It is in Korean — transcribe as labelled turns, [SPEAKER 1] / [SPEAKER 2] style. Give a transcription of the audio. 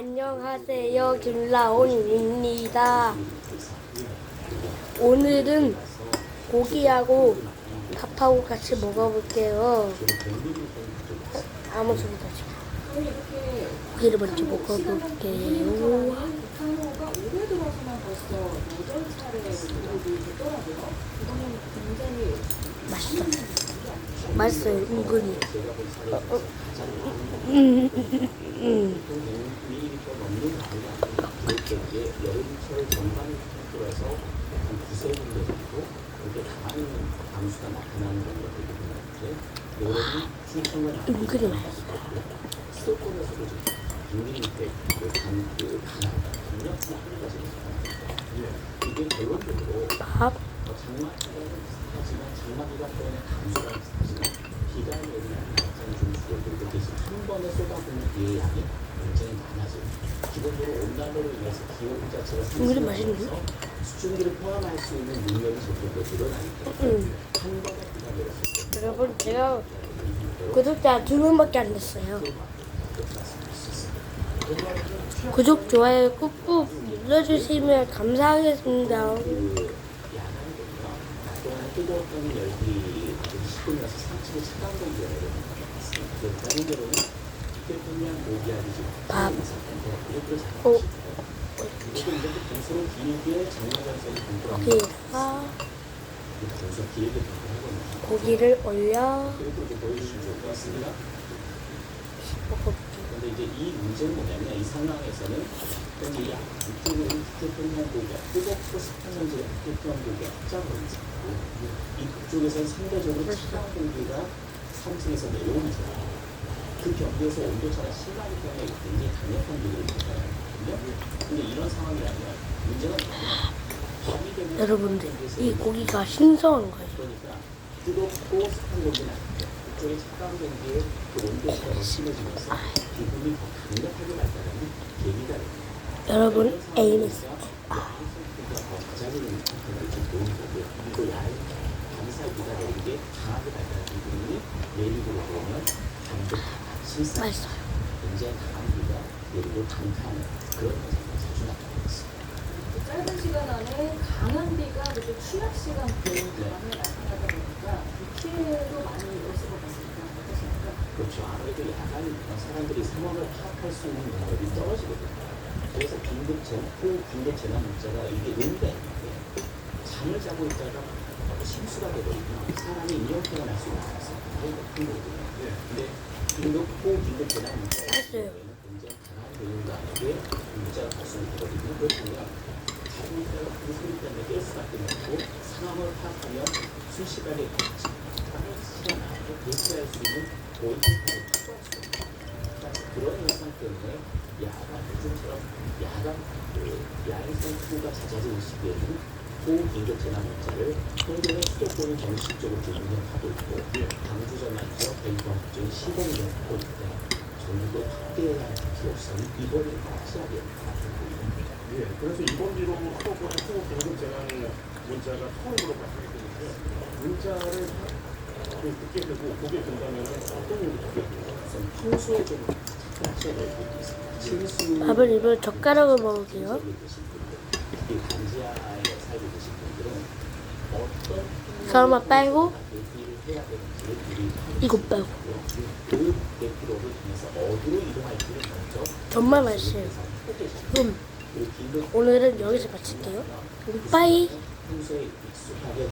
[SPEAKER 1] 안녕하세요. 김라온입니다. 오늘은 고기하고 밥하고 같이 먹어볼게요. 아무 소리도 하지 마. 고기를 먼저 먹어볼게요.
[SPEAKER 2] 북한호가 올해 들어서만 벌써 8차례 공격이 됐더라고요. 이거는 굉장히
[SPEAKER 1] 맛있어. 맛있어요, 은근히. 어, 어, 음, 음, 음.
[SPEAKER 3] 그게 여름철 전반을 통틀어서 한 두세 군데 정도 그렇게 강한 강수가 나타나는 경우가 되는데 여름이 충청과
[SPEAKER 1] 은근히 맛있어.
[SPEAKER 3] 수도권에서도 밑에 그강그 강한 강력한 한가지 이게 결론적으로
[SPEAKER 1] 밥,
[SPEAKER 3] 어, 장마 기간은 비슷하지만 장마 기간 동안에 강수가 비슷하지만 비가 내리는 약간 좀 줄어들고 대신 한 번에 쏟아부는 비의 양이. 기본적으로 온난화로 인해서 기온 자체가
[SPEAKER 1] 국물이 맛있는데?
[SPEAKER 3] 수증기를 포함할 수 있는 능력이 점점 더 늘어나기 때문에
[SPEAKER 1] 음.
[SPEAKER 3] 한 번에 때
[SPEAKER 1] 여러분, 제가 구독자 두 명밖에 안 됐어요. 구독, 좋아요 꾹꾹 눌러주시면 감사하겠습니다.
[SPEAKER 3] 그 뜨거웠던 열기 식고 나서 상체에 차가운 공기가 내려오는 것 같습니다. 그 다른 경우는
[SPEAKER 1] 밥. 오.
[SPEAKER 3] 공부하거든요.
[SPEAKER 1] 고기를 올려. 먹어볼게요.
[SPEAKER 3] 근데 이제 이 문제는 뭐냐면 이 상황에서는 현재 이 이쪽은 태평양 고기가 뜨겁고 습한 현재 고기가 확장을 있었고 이쪽에서는 상대적으로 차가운 공기가 상승해서 내려오는 상황. 그 경계에서 온도차가 심하기 때문에 굉장히 강력한 비를 일어나거든요. 근데 이런 문제가 뭐냐면 밤이 되면
[SPEAKER 1] 여러분들, 이 고기가 신선한 거예요.
[SPEAKER 3] 그러니까 뜨겁고 습한 아니고 그쪽에 차가운 공기에 그 온도차가 더 심해지면서 기분이 더 강력하게 발달하는 계기가 됩니다.
[SPEAKER 1] 여러분, 에이미스.
[SPEAKER 3] 가장이 상태가 좀 좋은 거고 또 야외 감사기가 내린 게 강하게 발달한 기분이 내리고 보면 단독 실사
[SPEAKER 1] 맛있어요.
[SPEAKER 3] 굉장히 강한 비가 내리고 단칸 그런 자주 나타나고 있습니다.
[SPEAKER 2] 짧은 시간 안에 강한 비가 그리고 추락 시간대 동안에 나타나다 보니까 그 피해도 많이 있을 것 같습니다. 어떠십니까?
[SPEAKER 3] 그렇죠. 아무래도 야간이면 사람들이 상황을 파악할 수 있는 능력이 떨어지거든요. 그래서 긴급 재, 그 긴급 재난 문자가 이게 의미가 있는데 잠을 자고 있다가 실수가 되버리면 사람이 인명피해가 날수 있는 가능성이 굉장히 높은 거거든요. 근데 때문에 있다. 그런 현상 때문에 야간 요즘처럼 야간 그 야행성 후가 잦아지는 시기에 는 호긴급 재난 문자를 현재는 수도권이 정식적으로 좀 운영하고 있고 광주전환 지역 데이터 확정이 시범 운영하고 있는데 전국도 확대해야 할 필요 없으니 이번에 확실하게 가지고 있습니다.
[SPEAKER 4] 예, 그래서 이번 기로 수도권 수도 긴급 재난 문자가 처음으로 발송이 되는데 문자를 그 듣게 되고 보게 된다면 어떤 일이?
[SPEAKER 3] 우선 평소에 좀 착각하셔야 될 부분이 있습니다. 실수
[SPEAKER 1] 밥을 입을 젓가락으로 먹을게요.
[SPEAKER 3] 이 살고 계신 분들은 어떤
[SPEAKER 1] 설마 빼고 이거 빼고
[SPEAKER 3] 그 대피로를 통해서 어디로 이동할지를 먼저
[SPEAKER 1] 정말 맛있어요. 그럼
[SPEAKER 3] 그 긴급
[SPEAKER 1] 오늘은 여기서 마칠게요. 그럼 빠이.
[SPEAKER 3] 평소에 익숙하게